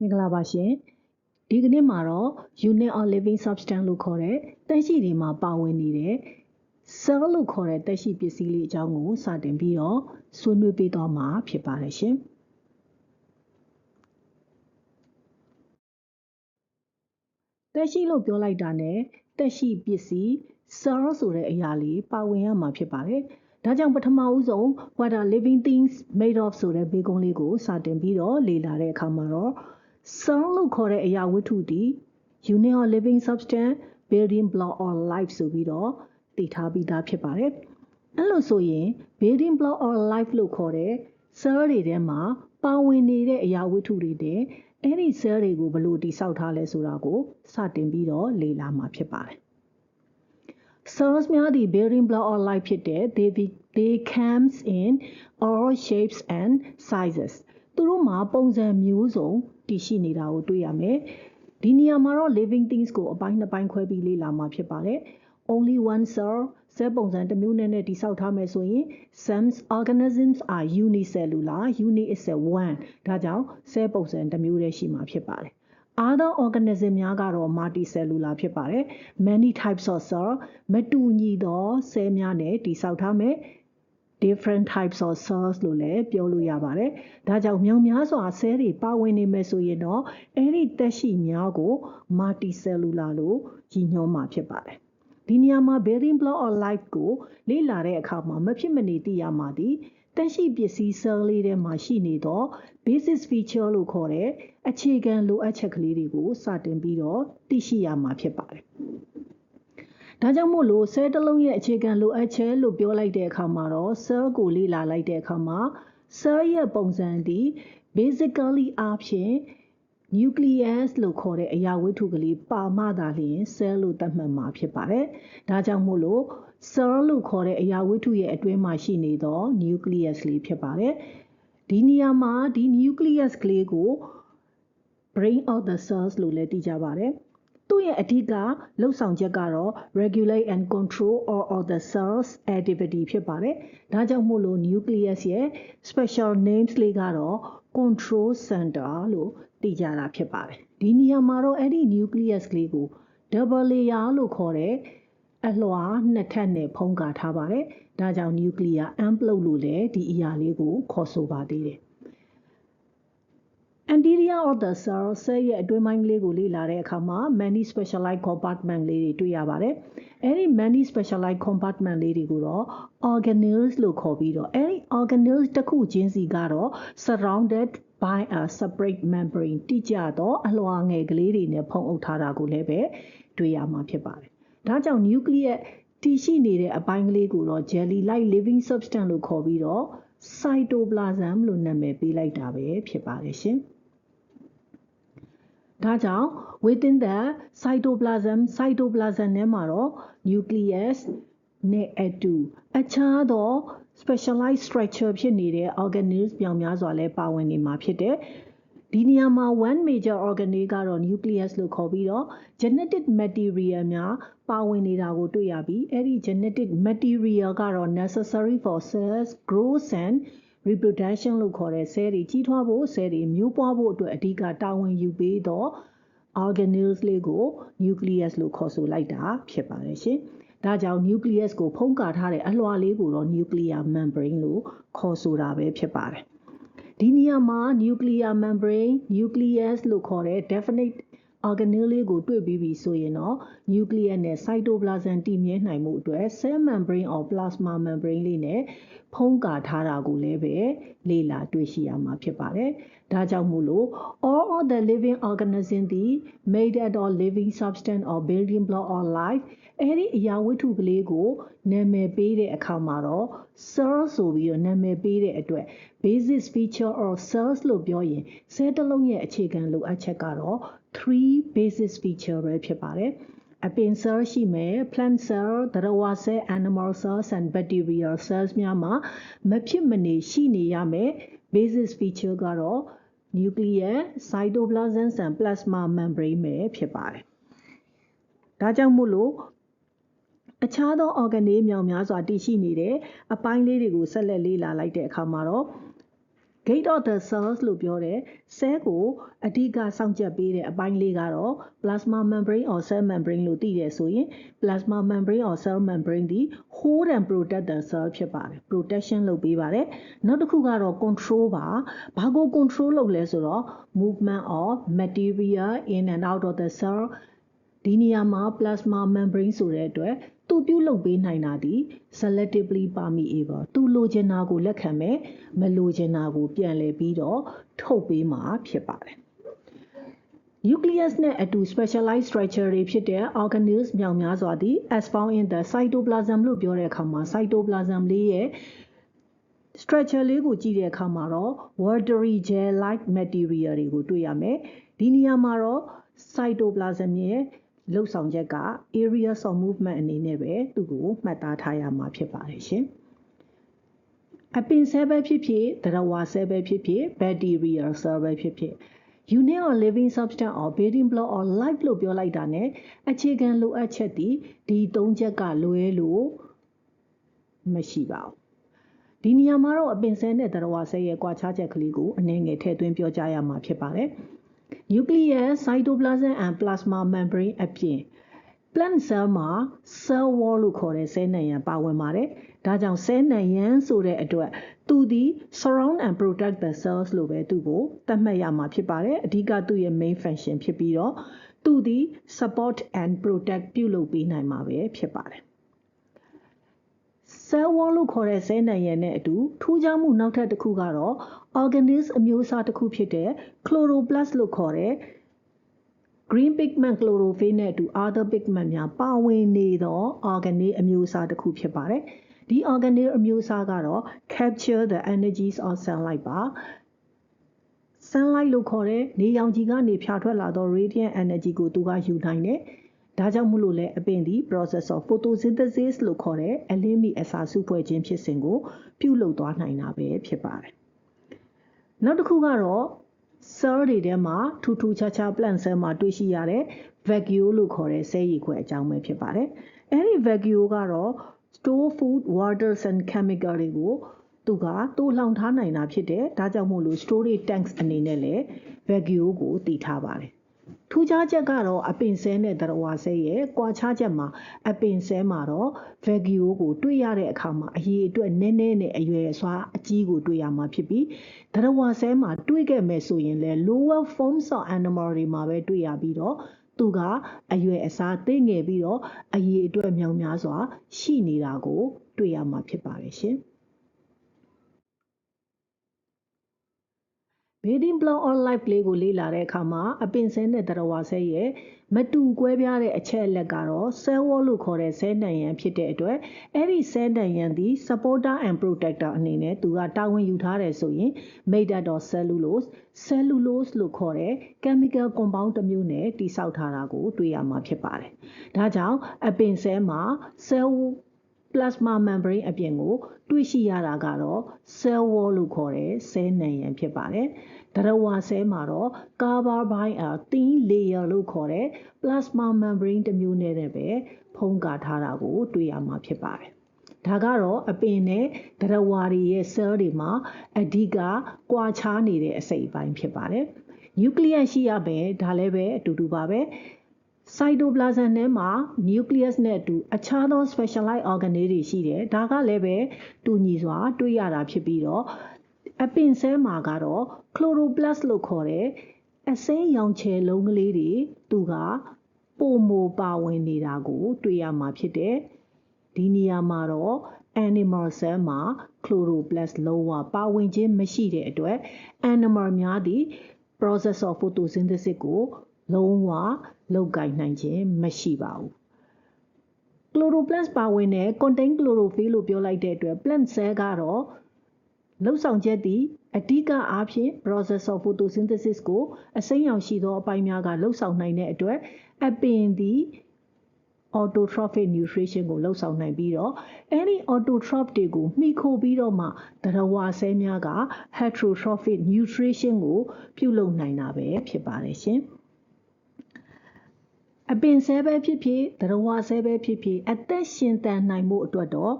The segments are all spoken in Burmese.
မင်္ဂလာပါရှင်ဒီကနေ့မှာတော့ unit of living substance လို့ခေါ်တဲ့တက်ရှိတွေမှာပါဝင်နေတဲ့ cell လို့ခေါ်တဲ့တက်ရှိပစ္စည်းလေးအကြောင်းကိုစတင်ပြီးတော့ဆွေးနွေးပေးသွားမှာဖြစ်ပါတယ်ရှင်တက်ရှိလို့ပြောလိုက်တာ ਨੇ တက်ရှိပစ္စည်း cell ဆိုတဲ့အရာလေးပါဝင်ရမှာဖြစ်ပါတယ်ဒါကြောင့်ပထမဦးဆုံး what are living things made of ဆိုတဲ့ဘေးကုန်းလေးကိုစတင်ပြီးတော့လေ့လာတဲ့အခါမှာတော့ cell လို့ခေါ်တဲ့အရာဝတ္ထုသည် unit of living substance building block or life ဆိုပြီးတော့သိထားပြီးသားဖြစ်ပါတယ်အဲ့လိုဆိုရင် building block or life လို့ခေါ်တဲ့ cell တွေထဲမှာပါဝင်နေတဲ့အရာဝတ္ထုတွေတဲ့အဲ့ဒီ cell တွေကိုဘယ်လိုတည်ဆောက်ထားလဲဆိုတာကိုစတင်ပြီးတော့လေ့လာမှာဖြစ်ပါတယ် cells များသည့် building block or life ဖြစ်တဲ့ they, they comes in all shapes and sizes သူတို့မှာပုံစံမျိုးစုံ တည်ရှိနေတာကိုတွေ့ရမယ်ဒီနေရာမှာတော့ living things ကိုအပိုင်းနှစ်ပိုင်းခွဲပြီးလေ့လာမှာဖြစ်ပါတယ် only one cell ဆဲပုံစံတစ်မျိုးနဲ့နဲ့တိဆောက်ထားမယ်ဆိုရင် some organisms are unicellular uni is a one ဒါကြောင့်ဆဲပုံစံတစ်မျိုးတည်းရှိမှာဖြစ်ပါတယ် other organism များကတော့ multicellular ဖြစ်ပါတယ် many types of cell မတူညီသောဆဲများနဲ့တိဆောက်ထားမယ် different types of cells လို့လည်းပြောလို့ရပါတယ်။ဒါကြောင့်မြောင်များစွာဆဲတွေပါဝင်နေမယ်ဆိုရင်တော့အဲ့ဒီသက်ရှိများကို multicellular လို့ရည်ညွှန်းမှာဖြစ်ပါတယ်။ဒီနေရာမှာ building block of life ကိုလေ့လာတဲ့အခါမှာမဖြစ်မနေသိရမှာဒီတက်ရှိပစ္စည်း cell လေးထဲမှာရှိနေသော basis feature လို့ခေါ်တဲ့အခြေခံလိုအပ်ချက်ကလေးတွေကိုစတင်ပြီးတော့သိရှိရမှာဖြစ်ပါတယ်။ ဒါကြောင့်မို့လို့ cell တစ်လုံးရဲ့အခြေခံလိုအပ်ချက်လို့ပြောလိုက်တဲ့အခါမှာတော့ cell ကိုလေ့လာလိုက်တဲ့အခါမှာ cell ရဲ့ပုံစံသည် basically အားဖြင့် nucleus လို့ခေါ်တဲ့အရာဝတ္ထုကလေးပါမှသာလျှင် cell လို့သတ်မှတ်မှာဖြစ်ပါတယ်။ဒါကြောင့်မို့လို့ cell လို့ခေါ်တဲ့အရာဝတ္ထုရဲ့အတွင်းမှာရှိနေသော nucleus လေးဖြစ်ပါတယ်။ဒီနေရာမှာဒီ nucleus ကလေးကို brain of the cells လို့လည်းသိကြပါတယ်။ သူ့ရဲ့အဓိကလှုပ်ဆောင်ချက်ကတော့ regulate and control all of the cells activity ဖြစ်ပါတယ်။ဒါကြောင့်မို့လို့ nucleus ရဲ့ special names လေးကတော့ control center လို့သိကြတာဖြစ်ပါတယ်။ဒီနေရာမှာတော့အဲ့ဒီ nucleus ကလေးကို double layer လို့ခေါ်တဲ့အလွှာနှစ်ထပ်နဲ့ဖုံးကာထားပါတယ်။ဒါကြောင့် nuclear envelope လို့လည်းဒီအရာလေးကိုခေါ်ဆိုပါသေးတယ်။ anterior of the cell cell ရဲ့အတွင်းပိုင်းကလေးကိုလေ့လာတဲ့အခါမှာ many specialized compartment လေးတွေတွေ့ရပါတယ်။အဲဒီ many specialized compartment လေးတွေကိုတော့ organelles လို့ခေါ်ပြီးတော့အဲဒီ organelles တစ်ခုချင်းစီကတော့ surrounded by a separate membrane တိကျသောအလွှာငယ်ကလေးတွေနဲ့ဖုံးအုပ်ထားတာကိုလည်းပဲတွေ့ရမှာဖြစ်ပါတယ်။ဒါကြောင့် nucleus တည်ရှိနေတဲ့အပိုင်းကလေးကိုတော့ jelly like living substance လို့ခေါ်ပြီးတော့ cytoplasm လို့နာမည်ပေးလိုက်တာပဲဖြစ်ပါတယ်ရှင်။ ဒါကြောင့် within the cytoplasm cytoplasm ထဲမှာတော့ nucleus နဲ့ atom အခြားသော specialized structure ဖြစ်နေတဲ့ organelles ပြောင်များစွာလည်းပါဝင်နေမှာဖြစ်တဲ့ဒီနေရာမှာ one major organelle ကတော့ nucleus လို့ခေါ်ပြီးတော့ genetic material များပါဝင်နေတာကိုတွေ့ရပြီးအဲ့ဒီ genetic material ကတော့ necessary for cells growth and reproduction လို့ခေါ်တဲ့ cell တွေကြီးထွားဖို့ cell တွေမျိုးပွားဖို့အတွက်အဓိကတာဝန်ယူပေးသော organelles လေးကို nucleus လို့ခေါ်ဆိုလိုက်တာဖြစ်ပါတယ်ရှင်။ဒါကြောင့် nucleus ကိုဖုံးကာထားတဲ့အလွှာလေးကိုတော့ nuclear membrane လို့ခေါ်ဆိုတာပဲဖြစ်ပါတယ်။ဒီနေရာမှာ nuclear membrane nucleus လို့ခေါ်တဲ့ definite organelle လေးကိုတွေ့ပြီးပြီဆိုရင်တော့ nucleus နဲ့ cytoplasm တည်မြဲနိုင်မှုအတွက် cell membrane or plasma membrane လေးနဲ့ဖုံးကာထားတာကိုလည်းပဲလေ့လာတွေ့ရှိရမှာဖြစ်ပါတယ်။ဒါကြောင့်မို့လို့ all of the living organism သည် made out of living substance or building block or life အဲ့ဒီအရာဝတ္ထုကလေးကို နာမည်ပေးတဲ့အခါမှာတော့ cell ဆိုပြီးတော့နာမည်ပေးတဲ့အတွက် basis feature or cells လို့ပြောရင် cell တစ်လုံးရဲ့အခြေခံလိုအပ်ချက်ကတော့3 basis feature ပဲဖြစ်ပါတယ်အပင် cell ရှိမယ် plant cell သတ္တဝါ cell animal cells and bacterial cells များမှာမဖြစ်မနေရှိနေရမယ် basis feature ကတော့ nucleus cytoplasm and plasma membrane ပဲဖြစ်ပါတယ်ဒါကြောင့်မို့လို့ အခြားသော organelle မြောင်များစွာတည်ရှိနေတဲ့အပိုင်းလေးတွေကိုဆက်လက်လေ့လာလိုက်တဲ့အခါမှာတော့ gate of the cells လို့ပြောတဲ့ cell ကိုအဓိကစောင့်ကြပ်ပေးတဲ့အပိုင်းလေးကတော့ plasma membrane or cell membrane လို့သိတယ်ဆိုရင် plasma membrane or cell membrane ဒီ hold and protect the cell ဖြစ်ပါတယ် protection လုပ်ပေးပါတယ်နောက်တစ်ခုကတော့ control ပါဘာကို control လုပ်လဲဆိုတော့ movement of material in and out of the cell ဒီနေရာမှာ plasma membrane ဆိုတဲ့အတွက် သူပြုလုပ်ပေးနိုင်တာဒီ selectively permeable သူလိုချင်တာကိုလက်ခံမယ်မလိုချင်တာကိုပြန်လည်ပြီးတော့ထုတ်ပေးမှာဖြစ်ပါတယ် nucleus နဲ့အတူ specialized structure တွေဖြစ်တဲ့ organelles မြောက်များစွာသည် as found in the cytoplasm လို့ပြောတဲ့အခါမှာ cytoplasm လေးရဲ့ structure လေးကိုကြည့်တဲ့အခါမှာတော့ watery gel like material တွေကိုတွေ့ရမယ်ဒီနေရာမှာတော့ cytoplasm ရဲ့ လှုပ်ဆောင်ချက်က areas of movement အနေနဲ့ပဲသူ့ကိုမှတ်သားထားရမှာဖြစ်ပါတယ်ရှင်အပင်ဆဲပဲဖြစ်ဖြစ်တရဝါဆဲပဲဖြစ်ဖြစ် bacteria cell ပဲဖြစ်ဖြစ် unit or living substance or building block or life လို့ပြောလိုက်တာ ਨੇ အခြေခံလိုအပ်ချက်ဒီဒီသုံးချက်ကလွဲလို့မရှိပါဘူးဒီနေရာမှာတော့အပင်ဆဲနဲ့တရဝါဆဲရဲ့ကွာခြားချက်ကလေးကိုအနည်းငယ်ထည့်သွင်းပြောကြားရမှာဖြစ်ပါတယ်။ nucleus cytoplasm and plasma membrane အပြင် plant cell မှာ cell wall လို့ခေါ်တဲ့ဆဲနံရံပါဝင်ပါတယ်။ဒါကြောင့်ဆဲနံရံဆိုတဲ့အတွက်သူသည် surround and protect the cells လို့ပဲသူ့ကိုသတ်မှတ်ရမှာဖြစ်ပါတယ်။အဓိကသူ့ရဲ့ main function ဖြစ်ပြီးတော့သူသည် support and protect ပြုလုပ်ပေးနိုင်မှာပဲဖြစ်ပါတယ်။ cell wall လို့ခေါ်တဲ့ဆဲနံရံနဲ့အတူထူးခြားမှုနောက်ထပ်တစ်ခုကတော့ organism အမျိုးအစားတစ်ခုဖြစ်တဲ့ chloroplast လို့ခေါ်တဲ့ green pigment chlorophyll နဲ့အတူ other pigment များပါဝင်နေသော organelle အမျိုးအစားတစ်ခုဖြစ်ပါတယ်။ဒီ organelle အမျိုးအစားကတော့ capture the energies of sunlight ပါ sunlight လို့ခေါ်တဲ့နေရောင်ခြည်ကနေဖြာထွက်လာသော radiant energy ကိုသူကယူနိုင်တယ်။ ဒါကြောင့်မို့လို့လဲအပင်ဒီ process of photosynthesis လို့ခေါ်တဲ့အလင်းမီအစာစုဖွဲ့ခြင်းဖြစ်စဉ်ကိုပြုလုပ်သွားနိုင်တာပဲဖြစ်ပါတယ်။နောက်တစ်ခုကတော့ cell တွေထဲမှာထူးထူးခြားခြား plant cell မှာတွေ့ရှိရတဲ့ vacuole လို့ခေါ်တဲ့ဆဲရည်ခွဲအကြောင်းပဲဖြစ်ပါတယ်။အဲဒီ vacuole ကတော့ store food, waters and chemical တွေကိုသူကတိုးလောင်ထားနိုင်တာဖြစ်တယ်။ဒါကြောင့်မို့လို့ storage tanks အနေနဲ့လည်း vacuole ကိုတည်ထားပါတယ်။ ထူးခြားချက်ကတော့အပင်ဆဲနဲ့တရဝါဆဲရဲ့ကွာခြားချက်မှာအပင်ဆဲမှာတော့ vacuole ကိုတွေ့ရတဲ့အခါမှာအရေးအတွက်နည်းနည်းနဲ့အရွယ်စွာအကြီးကိုတွေ့ရမှာဖြစ်ပြီးတရဝါဆဲမှာတွေ့ခဲ့မယ်ဆိုရင်လည်း lower forms of animal တွေမှာပဲတွေ့ရပြီးတော့သူကအရွယ်အစားသိငယ်ပြီးတော့အရေးအတွက်မြောင်များစွာရှိနေတာကိုတွေ့ရမှာဖြစ်ပါတယ်ရှင်။ building block or life လေးကိုလေ့လာတဲ့အခါမှာအပင်ဆဲနဲ့တရဝါဆဲရဲ့မတူကွဲပြားတဲ့အချက်အလက်ကတော့ cell wall လို့ခေါ်တဲ့ဆဲနံရံဖြစ်တဲ့အတွက်အဲ့ဒီဆဲနံရံသည် supporter and protector အနေနဲ့သူကတာဝန်ယူထားတယ်ဆိုရင် made out of cellulose cellulose လို့ခေါ်တဲ့ chemical compound တစ်မျိုးနဲ့တိစောက်ထားတာကိုတွေ့ရမှာဖြစ်ပါတယ်။ဒါကြောင့်အပင်ဆဲမှာ cell plasma membrane အပြင်ကိုတွေ့ရှိရတာကတော့ cell wall လို့ခေါ်တဲ့ဆဲနံရံဖြစ်ပါတယ်။ဒရဝါဆဲမှာတော့ cover by a thin layer လို့ခေါ်တဲ့ plasma membrane တစ်မျိုးနဲ့ပဲဖုံးကာထားတာကို တွေ့ရမှာဖြစ်ပါတယ်။ဒါကတော့အပင်နဲ့ဒရဝါတွေရဲ့ cell တွေမှာအဓိကကွာခြားနေတဲ့အစိတ်အပိုင်းဖြစ်ပါတယ်။ nucleus ရှိရမယ်ဒါလည်းပဲအတူတူပါပဲ။ စိုက်တိုပလာဇမ်ထဲမှာ nucleus နဲ့အတူအခြားသော specialized organelle တွေရှိတယ်ဒါကလည်းပဲတူညီစွာတွေ့ရတာဖြစ်ပြီးတော့အပင်ဆဲမှာကတော့ chloroplast လို့ခေါ်တဲ့အစိမ်းရောင်ချယ်လုံးကလေးတွေသူကပုံမပါဝင်နေတာကို တွေ့ရမှာဖြစ်တယ်ဒီနေရာမှာတော့ animal cell မှာ chloroplast လုံးဝပါဝင်ခြင်းမရှိတဲ့အတွက် animal များသည့် process of photosynthesis ကိုလုံးဝ လုပ်ကိုင်နိုင်ခြင်းမရှိပါဘူး။ chloroplast ပါဝင်တဲ့ contain chlorophyll လို့ပြောလိုက်တဲ့အတွက် plant cell ကတော့လှုပ်ဆောင်ချက်သည်အဓိကအားဖြင့် process of photosynthesis ကိုအစိမ်းရောင်ရှိသောအပိုင်းများကလှုပ်ဆောင်နိုင်တဲ့အတွက်အပင်သည် autotrophic nutrition ကိုလှုပ်ဆောင်နိုင်ပြီးတော့အဲ့ဒီ autotroph တွေကိုမှီခိုပြီးတော့မှတရဝါဆဲများက heterotrophic nutrition ကိုပြုလုပ်နိုင်တာပဲဖြစ်ပါတယ်ရှင်။ အပင်ဆဲပဲဖြစ်ဖြစ်သရဝဆဲပဲဖြစ်ဖြစ်အသက်ရှင်တန်နိုင်မှုအတွက်တော့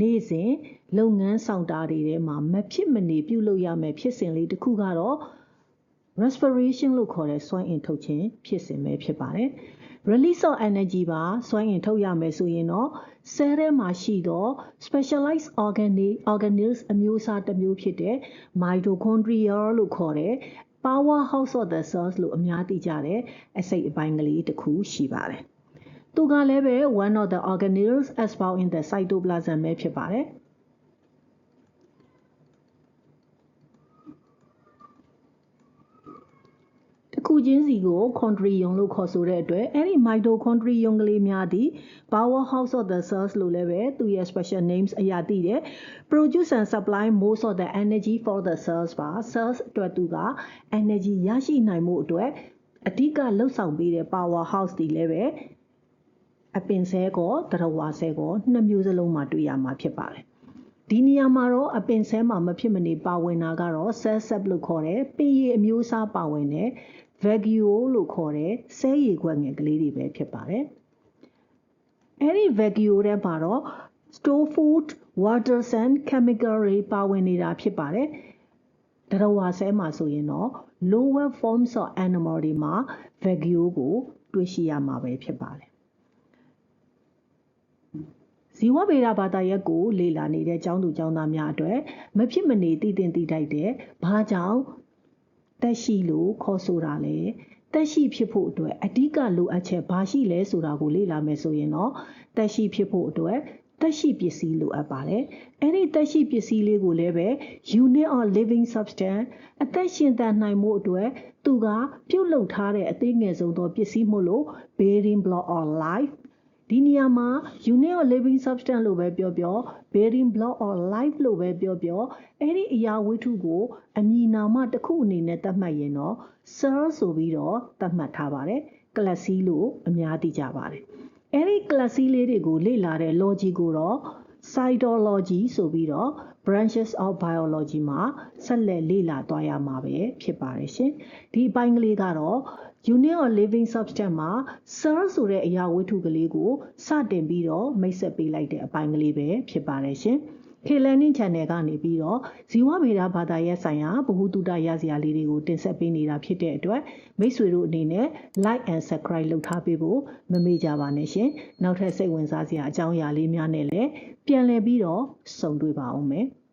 နေ့စဉ်လုပ်ငန်းဆောင်တာတွေထဲမှာမဖြစ်မနေပြုလုပ်ရမယ်ဖြစ်စဉ်လေးတစ်ခုကတော့ respiration လို့ခေါ်တဲ့စွမ်းအင်ထုတ်ခြင်းဖြစ်စဉ်ပဲဖြစ်ပါတယ်။ release of energy ပါစွမ်းအင်ထုတ်ရမယ်ဆိုရင်တော့ cell ထဲမှာရှိသော specialized organi organelles အမျိုးအစားတစ်မျိုးဖြစ်တဲ့ mitochondria လို့ခေါ်တဲ့ power house of the cells လို့အများသိကြတဲ့အစိတ်အပိုင်းကလေးတစ်ခုရှိပါတယ်။သူကလည်းပဲ one of the organelles as found in the cytoplasm ပဲဖြစ်ပါတယ်။ ခုချင်းစီကို chondrion လို့ခေါ်ဆိုတဲ့အတွက်အဲ့ဒီ mitochondrion ကလေးများသည် power house of the cells လို့လည်းပဲသူရဲ့ special names အရာသိတယ် produce and supply most of the energy for the cells ပါ cells အတွက်သူက energy ရရှိနိုင်မှုအတွက်အဓိကလှုပ်ဆောင်ပေးတဲ့ power house တွေလည်းပဲအပင်ဆဲကောတရဝါဆဲကောနှစ်မျိုးစလုံးမှာတွေ့ရမှာဖြစ်ပါတယ်ဒီနေရာမှာတော့အပင်ဆဲမှာမဖြစ်မနေပါဝင်တာကတော့ cell sap လို့ခေါ်တဲ့ပင်ရည်အမျိုးအစားပါဝင်တဲ့ vacuole လို့ခေါ်တဲ့ဆဲရည်ခွက်ငယ်ကလေးတွေပဲဖြစ်ပါတယ်။အဲ့ဒီ vacuole ထဲမှာတော့ store food, water and chemical တွေပါဝင်နေတာဖြစ်ပါတယ်။တရဝါဆဲမှာဆိုရင်တော့ lower forms of animal တွေမှာ vacuole ကိုတွေ့ရှိရမှာပဲဖြစ်ပါတယ်။ဇီဝဗေဒဘာသာရပ်ကိုလေ့လာနေတဲ့ကျောင်းသူကျောင်းသားများအတွက်မဖြစ်မနေတည်တင်တည်ထိုက်တဲ့ဘာကြောင့် တက်ရှိလို့ခေါ်ဆိုတာလဲတက်ရှိဖြစ်ဖို့အတွက်အဓိကလိုအပ်ချက်ဘာရှိလဲဆိုတာကိုလေ့လာမယ်ဆိုရင်တော့တက်ရှိဖြစ်ဖို့အတွက်တက်ရှိပစ္စည်းလိုအပ်ပါတယ်။အဲ့ဒီတက်ရှိပစ္စည်းလေးကိုလည်းပဲ unit of living substance အသက်ရှင်သန်နိုင်မှုအတွက်သူကပြုတ်လုထားတဲ့အသေးငယ်ဆုံးသောပစ္စည်းမို့လို့ building block of life ဒီနေရာမှာ unit of living substance လို့ပဲပြောပြော building block or life လို့ပဲပြောပြောအဲ့ဒီအရာဝတ္ထုကို အမည်နာမတစ်ခုအနေနဲ့သတ်မှတ်ရင်တော့ cell ဆိုပြီးတော့သတ်မှတ်ထားပါတယ် class C လို့အများသိကြပါတယ်အဲ့ဒီ class C လေးတွေကိုလေ့လာတဲ့ logic ကိုတော့ cytology ဆိုပြီးတော့ branches of biology မှာဆက်လက်လေ့လာသွားရမှာပဲဖြစ်ပါတယ်ရှင်ဒီအပိုင်းကလေးကတော့ unit of living substance မှာ cell ဆိုတဲ့အရာဝတ္ထုကလေးကိုစတင်ပြီးတော့မိတ်ဆက်ပေးလိုက်တဲ့အပိုင်းကလေးပဲဖြစ်ပါတယ်ရှင်။ K Learning Channel ကနေပြီးတော့ဇီဝဗေဒဘာသာရပ်ဆိုင်ရာဗဟုသုတရစရာလေးတွေကိုတင်ဆက်ပေးနေတာဖြစ်တဲ့အတွက်မိတ်ဆွေတို့အနေနဲ့ like and subscribe လုပ်ထားပေးဖို့မမေ့ကြပါနဲ့ရှင်။နောက်ထပ်စိတ်ဝင်စားစရာအကြောင်းအရာလေးများနဲ့လည်းပြန်လည်ပြီးတော့ဆုံတွေ့ပါအောင်မယ်။